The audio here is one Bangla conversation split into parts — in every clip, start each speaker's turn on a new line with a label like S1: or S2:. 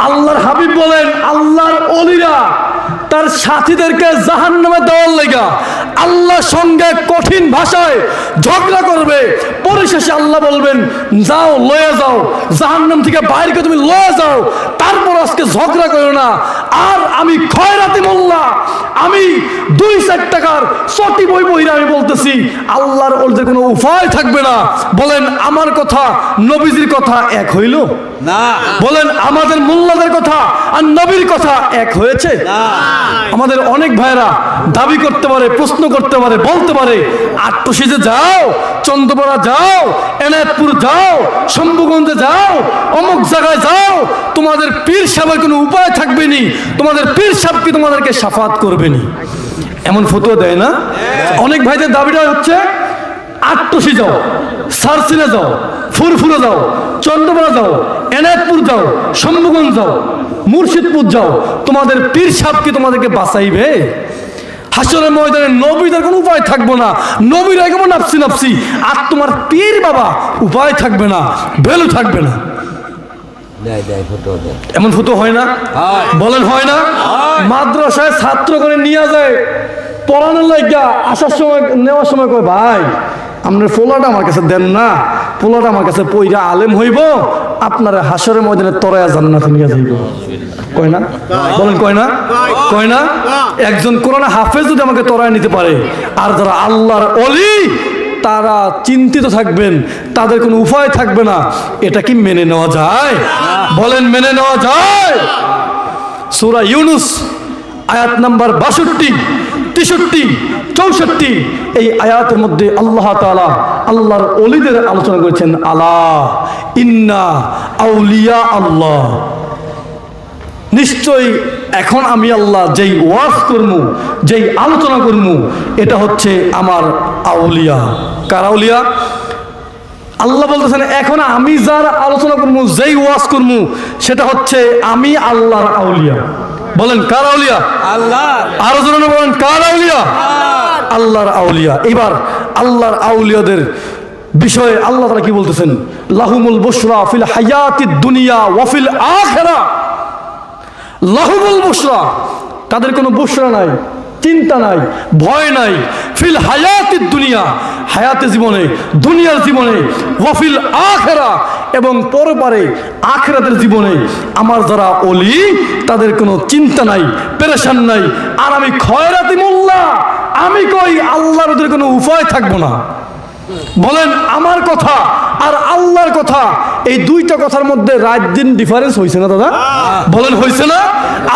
S1: আল্লাহর হাবিব বলেন আল্লাহর অলিরা তার সাথীদেরকে জাহান নামে দেওয়ার লেগা আল্লাহর সঙ্গে কঠিন ভাষায় ঝগড়া করবে। পরিশেষে আল্লাহ বলবেন যাও লয়ে যাও। জাহান্নাম থেকে বাইরকে তুমি লয়ে যাও। তারপর আজকে ঝগড়া করো না। আর আমি খয়রাতি মোল্লা। আমি দুই চার টাকার চটি বই বইরা আমি বলতেছি আল্লাহর ওদের কোনো উপায় থাকবে না। বলেন আমার কথা নবীজির কথা এক হইল?
S2: না।
S1: বলেন আমাদের মোল্লাদের কথা আর নবীর কথা এক হয়েছে? আমাদের অনেক ভাইরা দাবি করতে পারে প্রশ্ন করতে পারে বলতে পারে আট্টসিজে যাও চন্দ্রপাড়া যাও এনায়তপুর যাও শম্ভুগঞ্জে যাও অমুক জায়গায় যাও তোমাদের পীর সাহেবের কোনো উপায় থাকবে নি তোমাদের পীর সাহেব কি তোমাদেরকে সাফাত করবে নি? এমন ফতুয়া দেয় না? অনেক ভাইদের দাবিটা হচ্ছে আটটসি যাও সারসিনে যাও ফুরফুরে যাও চন্দ্রপাড়া যাও এনায়তপুর যাও শম্ভুগঞ্জ যাও মুর্শিদপুর যাও তোমাদের পীর সাহেব কি তোমাদেরকে বাঁচাইবে। হাসরের ময়দানে নবীদের কোনো উপায় থাকবে না নবীর একেবারে নাপসি নাপসি আর তোমার পীর বাবা উপায় থাকবে না ভ্যালু থাকবে না।
S2: ফটো
S1: এমন ফুতো হয় না। বলেন হয় না? মাদ্রাসায় ছাত্র করে নিয়ে যায় পড়ানোর লাগিয়া আসার সময় নেওয়ার সময় কয় ভাই আপনার পোলাটা আমার কাছে দেন না পোলাটা আমার কাছে পইরা আলেম হইব আপনার হাসরের ময়দানে তরায়া জান্নাতে নিয়ে যাইব। কয় না? বলেন কয় না? কয় না? একজন কোরআন হাফেজ যদি আমাকে তরায় নিতে পারে, আর যারা আল্লাহর অলি তারা চিন্তিত থাকবেন, তাদের কোনো উপায় থাকবে না। এটা কি মেনে নেওয়া যায়? বলেন মেনে নেওয়া যায়। সুরা ইউনুস, আয়াত নাম্বার বাষট্টি তেষট্টি, চৌষট্টি, এই আয়াতের মধ্যে আল্লাহ তাআলা আল্লাহর অলিদের আলোচনা করেছেন, আলা ইন্না আউলিয়া আল্লাহ। নিশ্চয়ই এখন আমি আল্লাহ যেই ওয়াজ করমু, যেই আলোচনা করমু, এটা হচ্ছে আমার আউলিয়া। কার আউলিয়া? আল্লাহ বলতেছেন, এখন আমি যার আলোচনা করব যেই ওয়াজ করব সেটা হচ্ছে আমি আল্লাহর আউলিয়া। বলেন কার আউলিয়া?
S2: আল্লাহ
S1: আরও জনে বলেন কার আউলিয়া? আল্লাহর। আউলিয়া। এবার আল্লাহর আউলিয়াদের বিষয়ে আল্লাহ তারা কি বলতেছেন? লাহুমুল বুসরা ফিল হায়াতি দুনিয়া ওয়াফিল আখেরা। লাহুমুল বুশরা তাদের কোনো বসরা নাই। চিন্তা নাই, ভয় নাই। ফিল হায়াতিদ দুনিয়া, হায়াতে জীবনে, দুনিয়ার জীবনে, ওয়াফিল আখেরা, এবং পরপারে আখেরাতের জীবনে আমার যারা অলি তাদের কোনো চিন্তা নাই, পেরেশান নাই। আর আমি খয়রাতি মোল্লা, আমি কই আল্লাহর ওদের কোনো উপায় থাকব না। বলেন, আমার কথা আর আল্লাহর কথা, এই দুইটা কথার মধ্যে রাত দিন ডিফারেন্স হয়েছে না দাদা? বলেন হয়েছে না?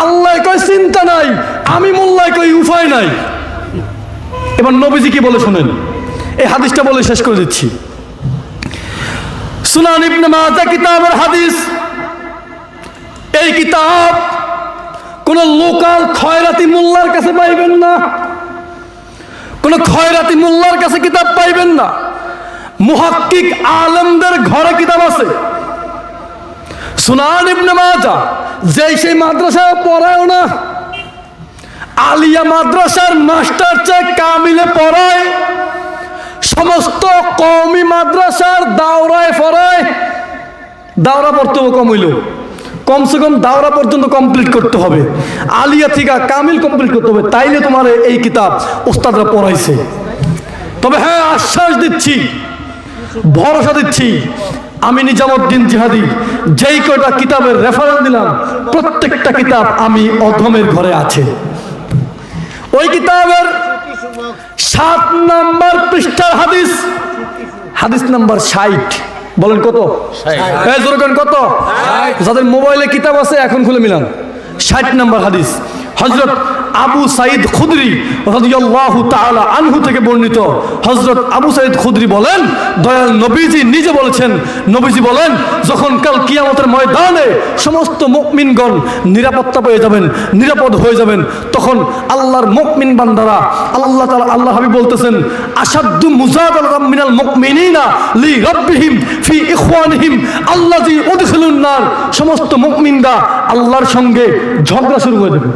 S1: আল্লাহ কয় চিন্তা নাই, আমি মোল্লায় কই উপায় নাই। এবার নবীজি কি বলে শোনেন? এই হাদিসটা বলে শেষ করে দিচ্ছি। সুনান ইবনে মাজা কিতাবের হাদিস। এই কিতাব কোন লোকাল খয়রাতি মোল্লার কাছে পাইবেন না। কোন খয়রাতি মোল্লার কাছে কিতাব পাইবেন না। মুহাক্কিক আলমদের ঘরে কিতাব আছে। সুনান ইবনে মাজা যেই সেই মাদ্রাসা পড়ায়ও না। আলিয়া মাদ্রাসার মাস্টার চেয়ে কামিলে পড়ায়, সমস্ত কওমি মাদ্রাসার দাওরায় পড়ায় দাওরা পড়তে কম হইল। কমসে কম দাওরা পর্যন্ত কমপ্লিট করতে হবে। আলিয়া থিকা কামিল কমপ্লিট করতে হবে, তাইলে তোমার এই কিতাব ওস্তাদরা পড়াইছে। তবে হ্যাঁ আশ্বাস দিচ্ছি, ভরসা দিচ্ছি, আমি নিজামুদ্দিন জিহাদি, যেই কয়টা কিতাবের রেফারেন্স দিলাম, প্রত্যেকটা কিতাব আমি অধমের ঘরে আছে। ওই কিতাবের সাত নাম্বার পৃষ্ঠার হাদিস। হাদিস নাম্বার ষাট। বলেন কত? কত? যাদের মোবাইলে কিতাব আছে এখন খুলে মিলান। ষাট নাম্বার হাদিস। হজরত আবু সাইদ খুদরি আনহু থেকে বর্ণিত। হজরত আবু সাইদ খুদরি বলেন, দয়াল নবীজি নিজে বলেছেন, নবীজি বলেন, যখন কাল কিয়ামতের ময়দানে সমস্ত মুমিনগণ নিরাপত্তা পেয়ে যাবেন, নিরাপদ হয়ে যাবেন, তখন আল্লাহর মুমিন বান্দারা, আল্লাহ তালা আল্লাহ হাবিব বলতেছেন আসাদ্দু মুজাদালাতাম মিনাল মুমিনিনা লি রাব্বিহিম ফি ইখওয়ানিহিম আল্লাযী উদখিলুন নার সমস্ত মুমিনরা আল্লাহর সঙ্গে ঝগড়া শুরু করে দেবে।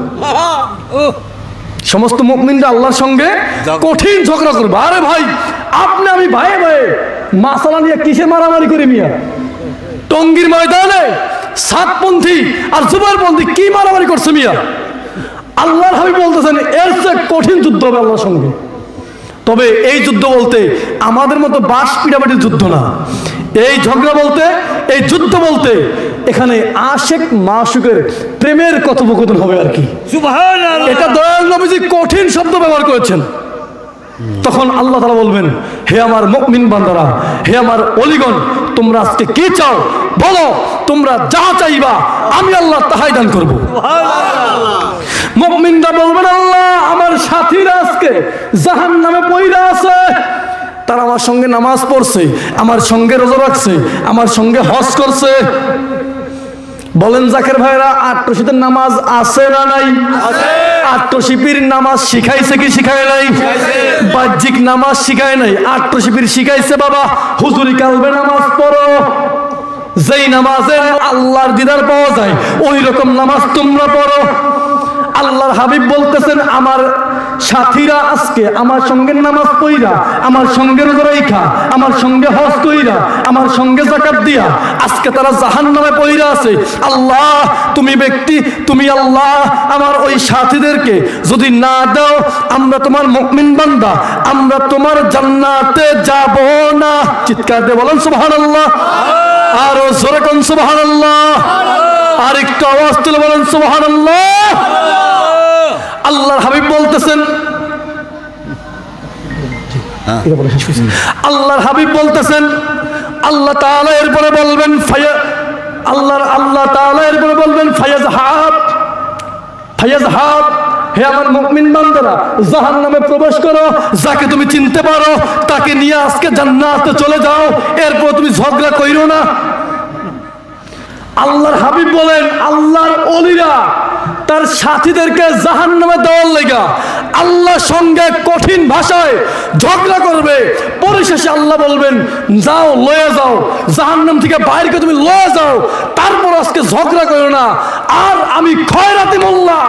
S1: সমস্ত মুমিনরা আল্লাহর সঙ্গে কঠিন ঝগড়া করবে। আরে ভাই আপনি আমি ভাই ভাই মাসালা নিয়ে কিসে মারামারি করি মিয়া? টঙ্গির ময়দানে সাতপন্থী আর জুবাইরপন্থী কি মারামারি করছে মিয়া? আল্লাহর হাবি বলতেছেন এর চেয়ে কঠিন যুদ্ধ হবে আল্লাহর সঙ্গে। তবে এই যুদ্ধ বলতে আমাদের মতো বাস পিড়াপিটির যুদ্ধ না। এই ঝগড়া বলতে এই যুদ্ধ বলতে এখানে আশেক মাসুকের প্রেমের কথোপকথন হবে আর কি। এটা দয়াল নবীজি কঠিন শব্দ ব্যবহার করেছেন। তখন আল্লাহ তালা বলবেন হে আমার মকমিন বান্দারা হে আমার অলিগণ তোমরা আজকে কি চাও? বলো তোমরা যা চাইবা আমি আল্লাহ তাহাই দান করব। মুমিনরা বলবেন আল্লাহ আমার সাথীরা আজকে জাহান নামে পইরা আছে। তারা আমার সঙ্গে নামাজ পড়ছে, আমার সঙ্গে রোজা রাখছে, আমার সঙ্গে হজ করছে। বলেন, জাকের ভাইরা আট্টশীতের নামাজ আছে না নাই? আট্টশিপির নামাজ শিখাইছে কি শিখায় নাই? বাহ্যিক নামাজ শিখায় নাই। আট্টশিপির শিখাইছে বাবা, হুজুরি কালবে নামাজ পড়ো। যেই নামাজে আল্লাহর দিদার পাওয়া যায়, ওই রকম নামাজ তোমরা পড়ো। আল্লাহর হাবিব বলতেছেন, আমার সাথীরা আজকে আমার সঙ্গে নামাজ পইরা আমার সঙ্গে রোজা রাইখা, আমার সঙ্গে হজ কইরা, আমার সঙ্গে জাকাত দিয়া আজকে তারা জাহান নামে পইরা আছে। আল্লাহ, তুমি ব্যক্তি, তুমি আল্লাহ, আমার ওই সাথীদেরকে যদি না দাও, আমরা তোমার মুমিন বান্দা, আমরা তোমার জান্নাতে যাব না। চিৎকার দিয়ে বলেন, সুবহানাল্লাহ। আরও জোরে কোন, সুবহানাল্লাহ। আর একটু আওয়াজ তুলে বলেন, সুবহানাল্লাহ। আল্লাহর হাবিব বলতেছেন। আল্লাহর হাবিব বলতেছেন, আল্লাহ তাআলা এরপরে বলবেন, ফায়া আল্লাহর আল্লাহ তাআলা এরপরে বলবেন ফায়াজ হাব ফায়াজ হাব হে আমার মুমিন বান্দারা, জাহান্নামে প্রবেশ করো, যাকে তুমি চিনতে পারো, তাকে নিয়ে আজকে জান্নাতে চলে যাও, এরপর তুমি ঝগড়া কইরো না। আল্লাহর হাবিব বলেন, আল্লাহর অলিরা তার সাথীদেরকে জাহান নামে দেওয়ার লেগা আল্লাহর সঙ্গে কঠিন ভাষায় ঝগড়া করবে পরিশেষে আল্লাহ বলবেন যাও লয়ে যাও। জাহান্নাম থেকে বাইরকে তুমি লয়ে যাও। তারপর আজকে ঝগড়া করো না। আর আমি খয়রাতি মোল্লা।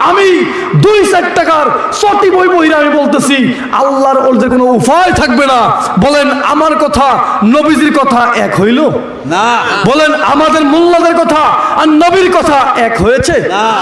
S1: আমি দুই চার টাকার চটি বই বইরা আমি বলতেছি আল্লাহর ওর কোনো উপায় থাকবে না। বলেন আমার কথা নবীজির কথা এক হইল?
S2: না।
S1: বলেন আমাদের মোল্লাদের কথা আর নবীর কথা এক হয়েছে?
S2: না।